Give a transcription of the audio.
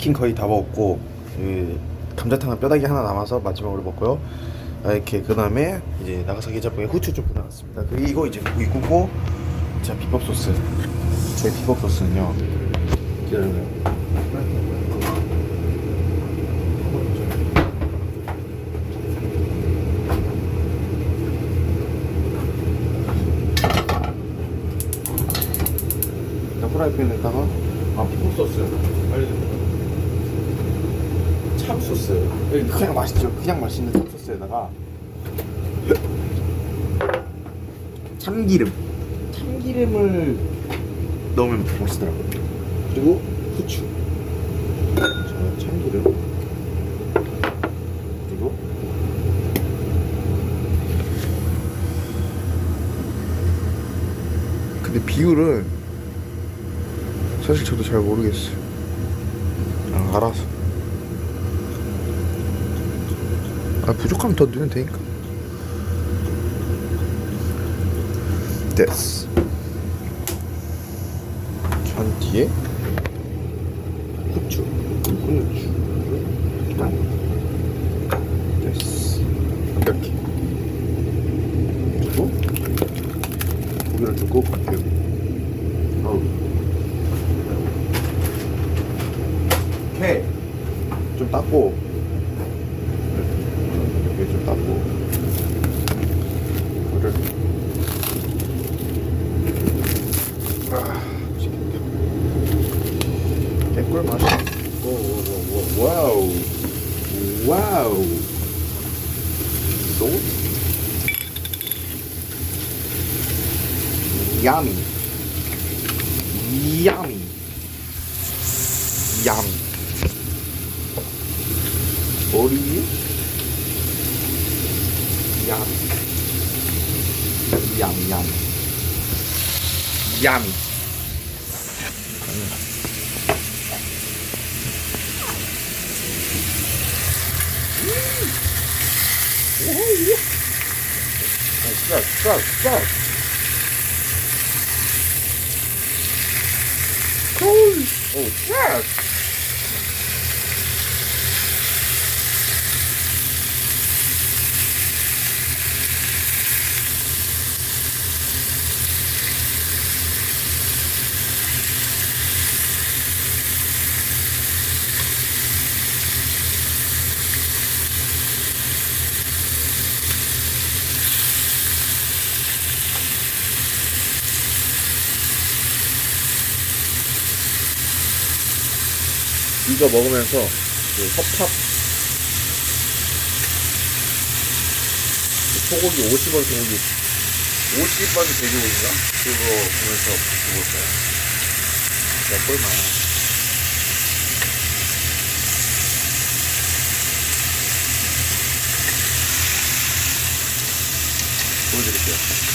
치킨 거의 다 먹었고 그 감자탕은 뼈다귀 하나 남아서 마지막으로 먹고요. 아, 이렇게 그 다음에 이제 나가사키 짬뽕에 후추 좀 나왔습니다. 그리고 이제 고기 굽고 자 비법 소스. 저희 비법 소스는요. 기다려요. 프라이팬에다가 아 비법 소스 알려드릴게요. 참 소스 그냥 맛있죠. 그냥 맛있는 참 소스에다가 참기름. 참기름을 넣으면 맛있더라고요. 그리고 후추. 자 참기름. 그리고 근데 비율은 사실 저도 잘 모르겠어요. 아, 알아서 아 부족하면 더 넣으면 되니까. 됐어. 전 뒤에 후추 후추 됐어. 이렇게. 그리고 고기를 주고 여기 어우. 오케이. 좀 닦고 닦고 이거를 아 개꿀 맛이 와우. 와우. 소스 야미. 야미. 야미. 오리 지 야미 야미 야미 야미 싹, 이거 먹으면서 그 허팝 그 소고기 50원 소고기 50원 돼지고기인가? 그거 보면서 거야. 야, 꿀맛. 보여드릴게요.